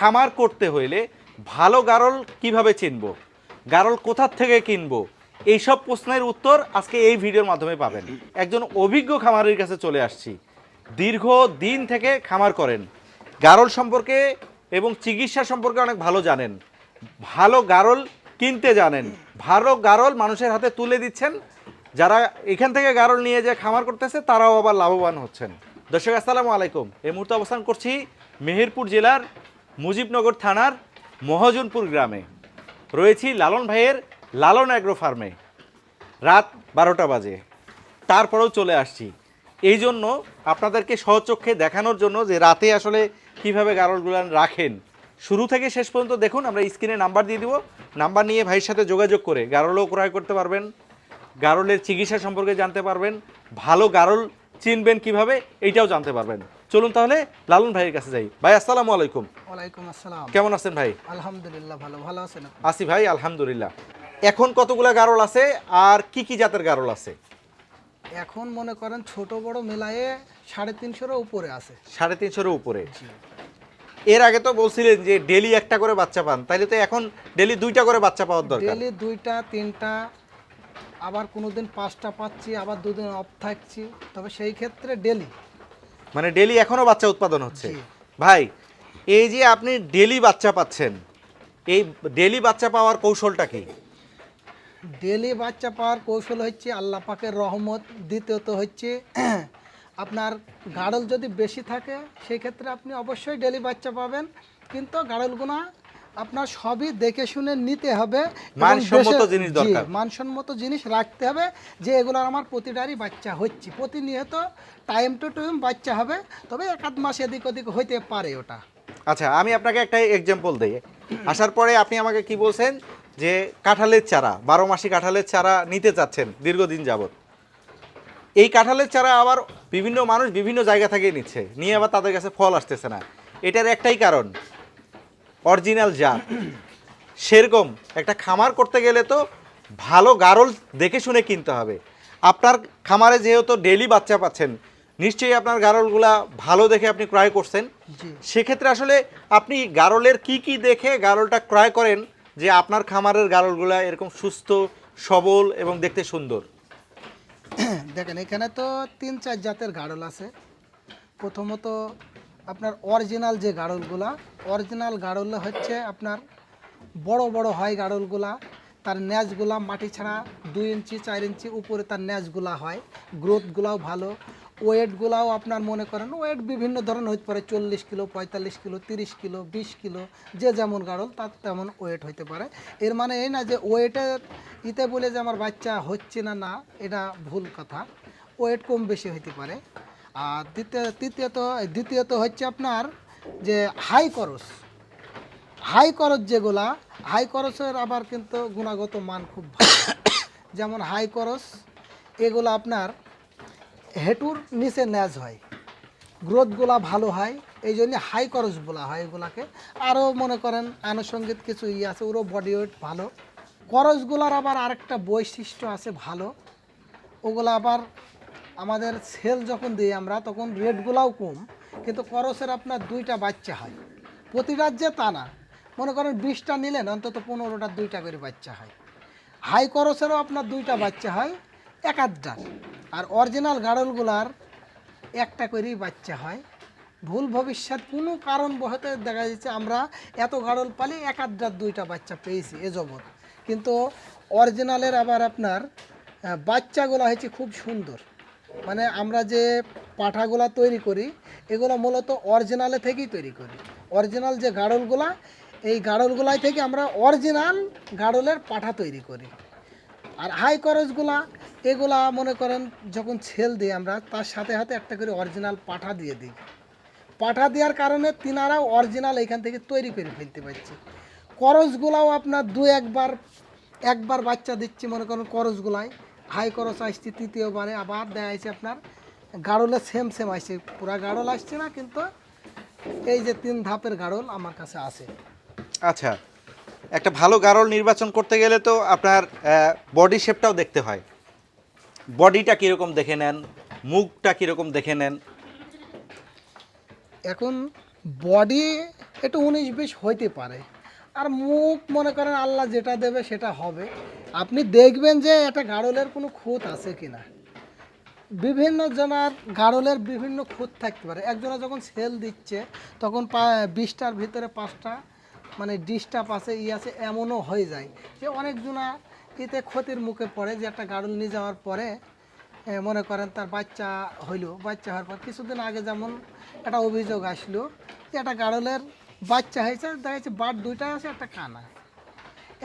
খামার করতে হইলে ভালো গারল কীভাবে চিনব? গারল কোথার থেকে কিনবো? এইসব প্রশ্নের উত্তর আজকে এই ভিডিওর মাধ্যমে পাবেন। একজন অভিজ্ঞ খামারের কাছে চলে আসছি। দীর্ঘ দিন থেকে খামার করেন। গারল সম্পর্কে এবং চিকিৎসা সম্পর্কে অনেক ভালো জানেন। ভালো গারল কিনতে জানেন। ভালো গারল মানুষের হাতে তুলে দিচ্ছেন। যারা এখান থেকে গারল নিয়ে যে খামার করতেছে, তারাও আবার লাভবান হচ্ছেন। দর্শক, আসসালামু আলাইকুম। এই মুহূর্তে অবস্থান করছি মেহেরপুর জেলার মুজিবনগর থানার মহাজনপুর গ্রামে। রয়েছি লালন ভাইয়ের লালন অ্যাগ্রো ফার্মে। রাত বারোটা বাজে। তারপরেও চলে আসছি। এই জন্য আপনাদেরকে সহচক্ষে দেখানোর জন্য যে রাতে আসলে কীভাবে গারলগুলো রাখেন। শুরু থেকে শেষ পর্যন্ত দেখুন, আমরা স্ক্রিনে নাম্বার দিয়ে দিব। নাম্বার নিয়ে ভাইয়ের সাথে যোগাযোগ করে গারলও ক্রয় করতে পারবেন, গারলের চিকিৎসা সম্পর্কে জানতে পারবেন, ভালো গারল চিনবেন কীভাবে, এইটাও জানতে পারবেন। চলুন তাহলে লালন ভাইয়ের কাছে যাই। ভাই আসসালামু আলাইকুম। ওয়ালাইকুম আসসালাম। কেমন আছেন ভাই? আলহামদুলিল্লাহ ভালো। ভালো আছেন আসি ভাই আলহামদুলিল্লাহ। এখন কতগুলা গারল আছে আর কি কি জাতের গারল আছে? এখন মনে করেন ছোট বড় মেলায়ে সাড়ে তিনশোর উপরে আছে। সাড়ে তিনশোর উপরে। এর আগে তো বলছিলেন যে ডেলি একটা করে বাচ্চা পান তাইলে তো এখন ডেলি দুইটা করে বাচ্চা পাওয়ার দরকার। ডেলি দুইটা তিনটা আবার কোনোদিন পাঁচটা পাচ্ছি আবার দুদিন অফ থাকছি তবে সেই ক্ষেত্রে ডেলি। মানে ডেলি এখনও বাচ্চা উৎপাদন হচ্ছে। ভাই এই যে আপনি ডেলি বাচ্চা পাচ্ছেন এই ডেলি বাচ্চা পাওয়ার কৌশলটা কি? ডেলি বাচ্চা পাওয়ার কৌশল হচ্ছে আল্লাহ পাকের রহমত দ্বিতীয়ত হচ্ছে আপনার গাড়ল যদি বেশি থাকে সেই ক্ষেত্রে আপনি অবশ্যই ডেলি বাচ্চা পাবেন। কিন্তু গাড়লগুনা আপনার সবই দেখে শুনে নিতে হবে মানসম্মত জিনিস দরকার। মানসম্মত জিনিস রাখতে হবে যে এগুলোর আমার প্রতিটারই বাচ্চা হচ্ছে। প্রতিনিয়ত টাইম টু টাইম বাচ্চা হবে তবে এক আধ মাস এদিক ওদিক হইতে পারে ওটা। আচ্ছা আমি আপনাকে একটা এক্সাম্পল দিই। আসার পরে আপনি আমাকে কি বলছেন? যে কাঁঠালের চারা বারো মাসি কাঁঠালের চারা নিতে চাচ্ছেন দীর্ঘদিন যাবত এই কাঁঠালের চারা আবার বিভিন্ন মানুষ বিভিন্ন জায়গা থেকে নিচ্ছে নিয়ে আবার তাদের কাছে ফল আসতেছে না। এটার একটাই কারণ অরিজিনাল জাত সেরকম একটা খামার করতে গেলে তো ভালো গারল দেখে শুনে কিনতে হবে। আপনার খামারে যেহেতু ডেলি বাচ্চা পাচ্ছেন নিশ্চয়ই আপনার গারলগুলা ভালো দেখে আপনি ক্রয় করছেন। সেক্ষেত্রে আসলে আপনি গারলের কি কি দেখে গারলটা ক্রয় করেন যে আপনার খামারের গারলগুলা এরকম সুস্থ সবল এবং দেখতে সুন্দর? দেখেন এখানে তো তিন চার জাতের গাড়ল আছে। প্রথমত আপনার অরিজিনাল যে গাড়লগুলা অরিজিনাল গাড়ল হচ্ছে আপনার বড় বড় হয় গাড়লগুলা, তার ন্যাচগুলা মাটি ছাড়া দুই ইঞ্চি, চার ইঞ্চি উপরে তার ন্যাচগুলা হয় গ্রোথগুলাও ভালো। ওয়েটগুলাও আপনার মনে করেন, ওয়েট বিভিন্ন ধরনের হতে পারে, চল্লিশ কিলো, পঁয়তাল্লিশ কিলো, তিরিশ কিলো, বিশ কিলো, যে যেমন গাড়ল তার তেমন ওয়েট হতে পারে। এর মানে এই না যে ওয়েটের ইতে বলে যে আমার বাচ্চা হচ্ছে না না, এটা ভুল কথা। ওয়েট কম বেশি হতে পারে। আর দ্বিতীয়, তৃতীয়ত, দ্বিতীয়ত হচ্ছে আপনার যে হাই করস হাই করস যেগুলা, হাই করসের আবার কিন্তু গুণাগত মান খুব ভালো। যেমন হাই করস এগুলো আপনার হেঁটুর নিচে ন্যাজ হয়, গ্রোথগুলা ভালো হয় এই জন্য হাই করস বলা হয় এগুলাকে। আরও মনে করেন আনুষঙ্গিক কিছু ইয়ে আছে, ওরও বডি ওয়েট ভালো। করসগুলার আবার আরেকটা বৈশিষ্ট্য আছে ভালো, ওগুলো আবার আমাদের সেল যখন দিই আমরা, তখন রেটগুলাও কম, কিন্তু করসের আপনার দুইটা বাচ্চা হয়। প্রতি রাজ্যে তা না। মনে করেন বিশটা নিলেন, অন্তত পনেরোটা দুইটা করে বাচ্চা হয়। হাই করসেরও আপনার দুইটা বাচ্চা হয়, এক আধটা। আর অরিজিনাল গাড়লগুলার একটা করেই বাচ্চা হয়। ভুল ভবিষ্যৎ কোনো কারণ বহতে দেখা যাচ্ছে আমরা এত গাড়ল পালি এক আধটা দুইটা বাচ্চা পেয়েছি এ জগৎ। কিন্তু অরিজিনালের আবার আপনার বাচ্চাগুলো হয়েছে খুব সুন্দর। মানে আমরা যে পাঠাগুলা তৈরি করি, এগুলো মূলত অরিজিনালে থেকেই তৈরি করি। অরিজিনাল যে গাড়লগুলা, এই গাড়লগুলাই থেকে আমরা অরিজিনাল গাড়লের পাঠা তৈরি করি। আর হাই করসগুলা এগুলা মনে করেন যখন ছেল দিই আমরা, তার সাথে সাথে একটা করে অরিজিনাল পাঠা দিয়ে দিই। পাঠা দেওয়ার কারণে তিনারাও অরিজিনাল এখান থেকে তৈরি করে ফেলতে পারছে। করসগুলাও আপনার দু একবার একবার বাচ্চা দিচ্ছি মনে করেন করসগুলাই হাই করস আসছে তৃতীয়বারে আবার দেখা যাচ্ছে আপনার। গাড়লে সেম সেম আসছে পুরা গাড়ল আসছে না কিন্তু এই যে তিন ধাপের গাড়ল আমার কাছে আছে। আচ্ছা একটা ভালো গারল নির্বাচন করতে গেলে তো আপনার বডি শেপটাও দেখতে হয়। বডিটা কীরকম দেখে নেন মুখটা কীরকম দেখে নেন? এখন বডি একটু উনিশ বিশ হইতে পারে। আর মুখ মনে করেন আল্লাহ যেটা দেবে সেটা হবে। আপনি দেখবেন যে এটা গাড়লের কোনো খুঁত আছে কিনা। বিভিন্ন জনার গাড়লের বিভিন্ন খুঁত থাকতে পারে। একজনা যখন সেল দিচ্ছে, তখন বিশটার ভিতরে পাঁচটা মানে ডিস্টার্ব আছে, ই আছে, এমনও হয়ে যায় যে অনেকজনা এতে ক্ষতির মুখে পড়ে যে একটা গাড়ল নিয়ে যাওয়ার পরে মনে করেন তার বাচ্চা হইল। বাচ্চা হওয়ার পর কিছুদিন আগে যেমন একটা অভিযোগ আসলো যে একটা গাড়লের বাচ্চা হয়েছে, দেখা যাচ্ছে বাট দুইটাই আছে, একটা কানা।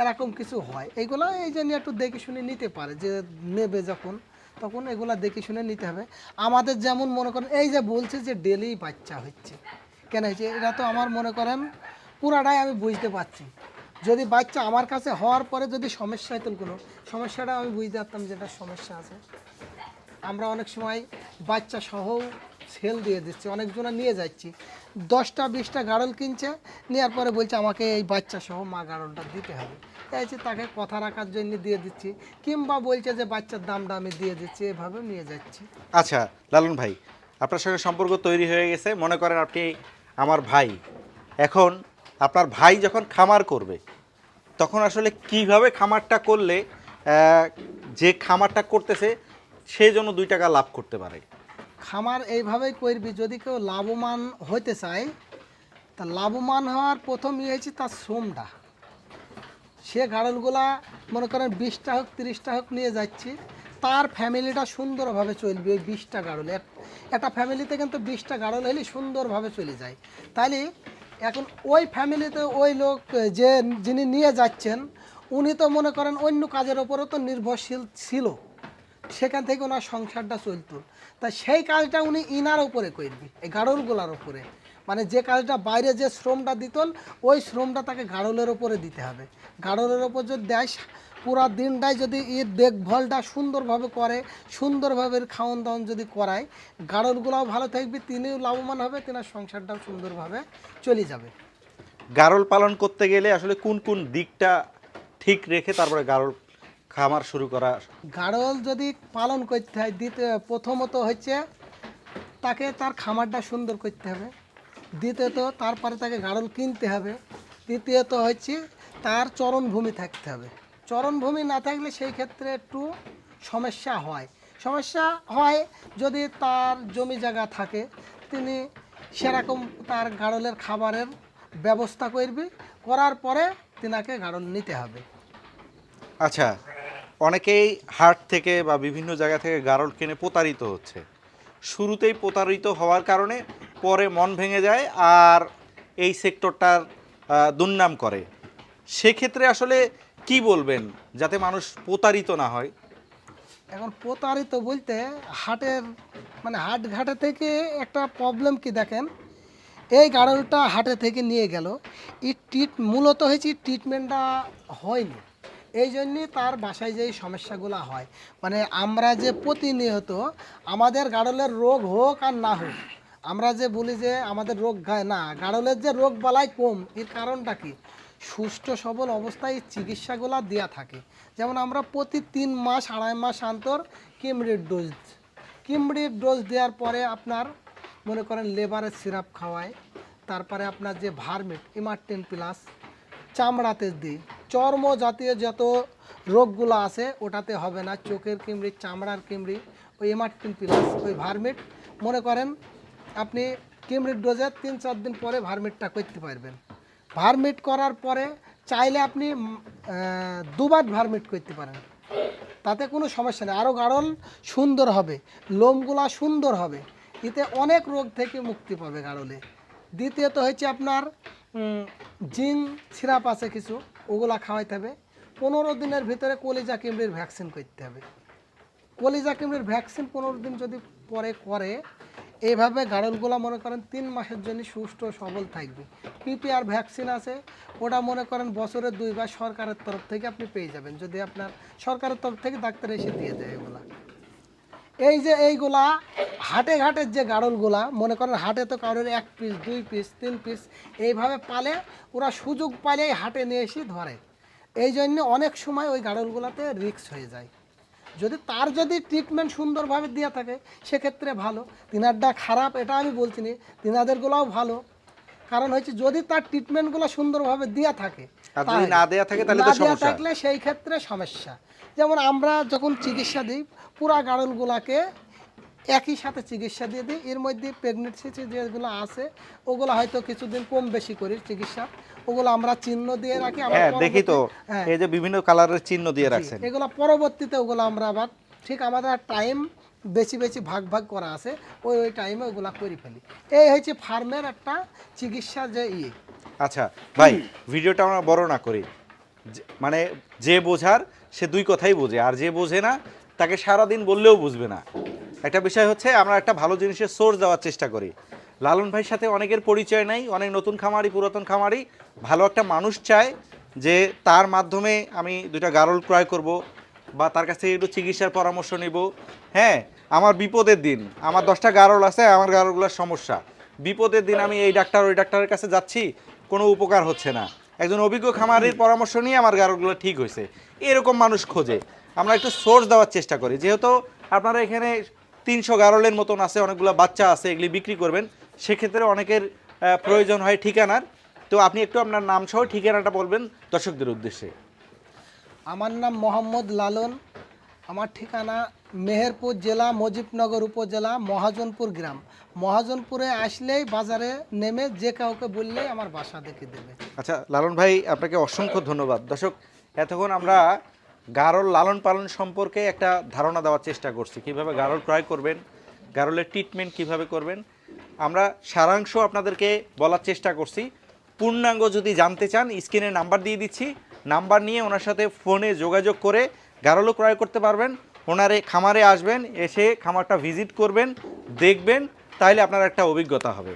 এরকম কিছু হয়। এইগুলো এই জন্য একটু দেখে শুনে নিতে পারে, যে নেবে যখন, তখন এগুলা দেখে শুনে নিতে হবে। আমাদের যেমন মনে করেন, এই যে বলছে যে ডেলি বাচ্চা হচ্ছে। কেন হয়েছে? এটা তো আমার মনে করেন, পুরাটাই আমি বুঝতে পারছি। যদি বাচ্চা আমার কাছে হওয়ার পরে যদি সমস্যা হতো কোনো, সমস্যাটা আমি বুঝতে পারতাম যেটা সমস্যা আছে। আমরা অনেক সময় বাচ্চা সহ সেল দিয়ে দিচ্ছি, অনেকজনা নিয়ে যাচ্ছি। দশটা, বিশটা গাড়ল কিনছে নেওয়ার পরে বলছে আমাকে এই বাচ্চা সহ মা গাড়লটা দিতে হবে। চাইছি তাকে কথা রাখার জন্য দিয়ে দিচ্ছি, কিংবা বলছে যে বাচ্চার দামটা আমি দিয়ে দিচ্ছি, এভাবে নিয়ে যাচ্ছি। আচ্ছা লালন ভাই, আপনার সঙ্গে সম্পর্ক তৈরি হয়ে গেছে, মনে করেন আপনি আমার ভাই। এখন আপনার ভাই যখন খামার করবে, তখন আসলে কীভাবে খামারটা করলে যে খামারটা করতেছে, সে জন্য দুই টাকা লাভ করতে পারে? খামার এইভাবেই করবি। যদি কেউ লাভবান হইতে চায়, তা লাভবান হওয়ার প্রথম ইয়ে হয়েছে তার শ্রমটা। সে গাড়লগুলা মনে করেন বিশটা হোক, তিরিশটা হোক নিয়ে যাচ্ছি। তার ফ্যামিলিটা সুন্দরভাবে চলবে ওই বিশটা গাড়ল। এক- একটা ফ্যামিলিতে কিন্তু বিশটা গাড়ল হলে সুন্দরভাবে চলে যায়। তাইলে এখন ওই ফ্যামিলিতে ওই লোক, যে যিনি নিয়ে যাচ্ছেন, উনি তো মনে করেন অন্য কাজের ওপরও তো নির্ভরশীল ছিল। সেখান থেকে ওনার সংসারটা চলতো। তা সেই কাজটা উনি ইনার উপরে করবি এই গাড়লগুলার উপরে। মানে যে কাজটা বাইরে যে শ্রমটা দিতেন, ওই শ্রমটা তাকে গাড়লের ওপরে দিতে হবে। গাড়লের ওপর যদি দেয়, পুরা দিনটাই যদি এর দেখভালটা সুন্দরভাবে করে, সুন্দরভাবে খাওয়ান দাওয়ান যদি করায় গাড়লগুলাও ভালো থাকবে, তিনিও লাভবান হবে, তেনার সংসারটাও সুন্দরভাবে চলে যাবে। গারল পালন করতে গেলে আসলে কোন কোন দিকটা ঠিক রেখে তারপরে গারল খামার শুরু করা গাড়ল যদি পালন করতে হয় দ্বিতীয় প্রথমত হচ্ছে তাকে তার খামারটা সুন্দর করতে হবে। দ্বিতীয়ত তারপরে তাকে গাড়ল কিনতে হবে। তৃতীয়ত হচ্ছে তার চরণভূমি থাকতে হবে। চরণভূমি না থাকলে সেই ক্ষেত্রে একটু সমস্যা হয়। সমস্যা হয় যদি তার জমি জায়গা থাকে তিনি সেরকম তার গাড়লের খাবারের ব্যবস্থা করবি করার পরে তিনাকে গাড়ল নিতে হবে। আচ্ছা অনেকেই হাট থেকে বা বিভিন্ন জায়গা থেকে গারল কিনে প্রতারিত হচ্ছে। শুরুতেই প্রতারিত হওয়ার কারণে পরে মন ভেঙে যায় আর এই সেক্টরটার দুর্নাম করে। সেক্ষেত্রে আসলে কি বলবেন যাতে মানুষ প্রতারিত না হয়? এখন প্রতারিত বলতে হাটের মানে হাট ঘাটে থেকে একটা প্রবলেম কি দেখেন? এই গাড়লটা হাটে থেকে নিয়ে গেল। এই ট্রিট মূলত হয়েছে ট্রিটমেন্টটা হয়নি। এই জন্যই তার বাসায় যে সমস্যাগুলো হয় মানে আমরা যে প্রতিনিয়ত আমাদের গাড়লের রোগ হোক আর না হোক, আমরা যে বলি যে আমাদের রোগ গায় না, গাড়লের যে রোগ বালাই কম, এর কারণটা কি? সুস্থ সবল অবস্থায় চিকিৎসাগুলো দেওয়া থাকে। যেমন আমরা প্রতি তিন মাস, আড়াই মাস অন্তর কিমরির ডোজ কিমরির ডোজ দেওয়ার পরে আপনার মনে করেন লেবারের সিরাপ খাওয়ায়, তারপরে আপনার যে ভার্মিট, ইমার্টেন প্লাস চামড়াতে দিই চর্ম জাতীয় যত রোগগুলো আছে, ওটাতে হবে না। চোখের কিমড়ি চামড়ার কিমড়ি ওই এমার্টিন প্লাস, ওই ভার্মিট। মনে করেন আপনি কিমড়ির ডোজে তিন চার দিন পরে ভার্মিটটা করতে পারবেন। ভার্মিট করার পরে চাইলে আপনি দুবার ভার্মিট করতে পারেন। তাতে কোনো সমস্যা নেই। আরও গাড়ল সুন্দর হবে। লোমগুলা সুন্দর হবে। এতে অনেক রোগ থেকে মুক্তি পাবে গাড়লে দ্বিতীয়ত হচ্ছে আপনার জিন সিরাপ আছে কিছু। ওগুলা খাওয়াইতে হবে। পনেরো দিনের ভিতরে কলিজা কিমড়ির ভ্যাকসিন করতে হবে। কলিজা কিমড়ির ভ্যাকসিন পনেরো দিন যদি পরে করে এইভাবে গাড়লগুলা মনে করেন তিন মাসের জন্য সুস্থ সবল থাকবে। পিপিআর ভ্যাকসিন আছে, ওটা মনে করেন বছরে দুইবার সরকারের তরফ থেকে আপনি পেয়ে যাবেন। যদি আপনার সরকারের তরফ থেকে ডাক্তার এসে দিয়ে দেয় এগুলা। এই যে এইগুলা, হাটে ঘাটের যে গাড়লগুলা, মনে করেন হাটে তো কারোর এক পিস দুই পিস তিন পিস এইভাবে পালে, ওরা সুযোগ পালেই হাটে নিয়ে এসে ধরে। এই জন্য অনেক সময় ওই গাড়লগুলাতে রিস্ক হয়ে যায়। যদি তার যদি ট্রিটমেন্ট সুন্দরভাবে দেওয়া থাকে, সেক্ষেত্রে ভালো। তিনারটা খারাপ, এটা আমি বলছি না। তিনাদেরগুলোও ভালো। কারণ হচ্ছে যদি তার ট্রিটমেন্টগুলো সুন্দরভাবে দেওয়া থাকে যদি না দেয়া থাকে তাহলে তো সমস্যা। থাকলে সেই ক্ষেত্রে সমস্যা। যেমন আমরা যখন চিকিৎসা দিই পুরা গাড়লগুলাকে একই সাথে চিকিৎসা দিয়ে দিই। এর মধ্যে প্রেগনেন্সি যেগুলো আছে ওগুলো হয়তো কিছুদিন কম বেশি করি চিকিৎসা। ওগুলো আমরা চিহ্ন দিয়ে রাখি। হ্যাঁ দেখি তো। হ্যাঁ। এই যে বিভিন্ন কালারের চিহ্ন দিয়ে রাখছেন। এগুলো পরবর্তীতে ওগুলো আমরা আবার ঠিক আমাদের টাইম বেশি বেশি ভাগ ভাগ করা আছে। ওই ওই টাইমে ওগুলা করে ফেলি। এই হচ্ছে ফার্মের একটা চিকিৎসা যে ইয়ে। আচ্ছা ভাই, ভিডিওটা আমরা বড় না করি। মানে যে বোঝার, সে দুই কথাই বোঝে। আর যে বোঝে না, তাকে সারা দিন বললেও বুঝবে না। একটা বিষয় হচ্ছে, আমরা একটা ভালো জিনিসের সোর্স দেওয়ার চেষ্টা করি। লালন ভাইয়ের সাথে অনেকের পরিচয় নাই, অনেক নতুন খামারি, পুরাতন খামারি। ভালো একটা মানুষ চায় যে, তার মাধ্যমে আমি দুইটা গারল ক্রয় করব বা তার কাছ থেকে একটু চিকিৎসার পরামর্শ নিব। হ্যাঁ আমার বিপদের দিন, আমার দশটা গারল আছে, আমার গারলগুলোর সমস্যা। বিপদের দিন আমি এই ডাক্তার, ওই ডাক্তারের কাছে যাচ্ছি, কোনো উপকার হচ্ছে না। একজন অভিজ্ঞ খামারির পরামর্শ নিয়ে আমার গারলগুলো ঠিক হয়েছে। এরকম মানুষ খোঁজে। আমরা একটু সোর্স দেওয়ার চেষ্টা করি। যেহেতু আপনারা এখানে তিনশো গারলের মতন আছে, অনেকগুলো বাচ্চা আছে, এগুলি বিক্রি করবেন, সেক্ষেত্রে অনেকের প্রয়োজন হয় ঠিকানার। তো আপনি একটু আপনার নাম সহ ঠিকানাটা বলবেন দর্শকদের উদ্দেশ্যে। আমার নাম মোহাম্মদ লালন। আমার ঠিকানা মেহেরপুর জেলা, মুজিবনগর উপজেলা, মহাজনপুর গ্রাম। মহাজনপুরে আসলেই বাজারে নেমে যে কাউকে বললেই আমার বাসা দেখে দেবে। আচ্ছা লালন ভাই, আপনাকে অসংখ্য ধন্যবাদ। দর্শক, এতক্ষণ আমরা গারল লালন পালন সম্পর্কে একটা ধারণা দেওয়ার চেষ্টা করছি। কীভাবে গারল ক্রয় করবেন, গারলের ট্রিটমেন্ট কীভাবে করবেন, আমরা সারাংশ আপনাদেরকে বলার চেষ্টা করছি। পূর্ণাঙ্গ যদি জানতে চান, স্ক্রিনে নাম্বার দিয়ে দিচ্ছি। নাম্বার নিয়ে ওনার সাথে ফোনে যোগাযোগ করে গারলও ক্রয় করতে পারবেন। ওনারে খামারে আসবেন, এসে খামারটা ভিজিট করবেন, দেখবেন তাহলে আপনার একটা অভিজ্ঞতা হবে।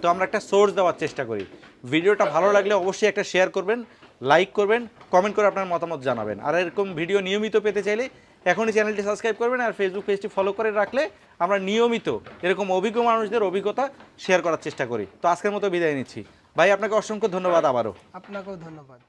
তো আমরা একটা সোর্স দেওয়ার চেষ্টা করি। ভিডিওটা ভালো লাগলে অবশ্যই একটা শেয়ার করবেন, লাইক করবেন, কমেন্ট করে আপনার মতামত জানাবেন। আর এরকম ভিডিও নিয়মিত পেতে চাইলে এখনই চ্যানেলটি সাবস্ক্রাইব করবেন আর ফেসবুক পেজটি ফলো করে রাখলে আমরা নিয়মিত এরকম অভিজ্ঞ মানুষদের অভিজ্ঞতা শেয়ার করার চেষ্টা করি। তো আজকের মতো বিদায় নিচ্ছি। ভাই, আপনাকে অসংখ্য ধন্যবাদ আবারও। আপনাকেও ধন্যবাদ।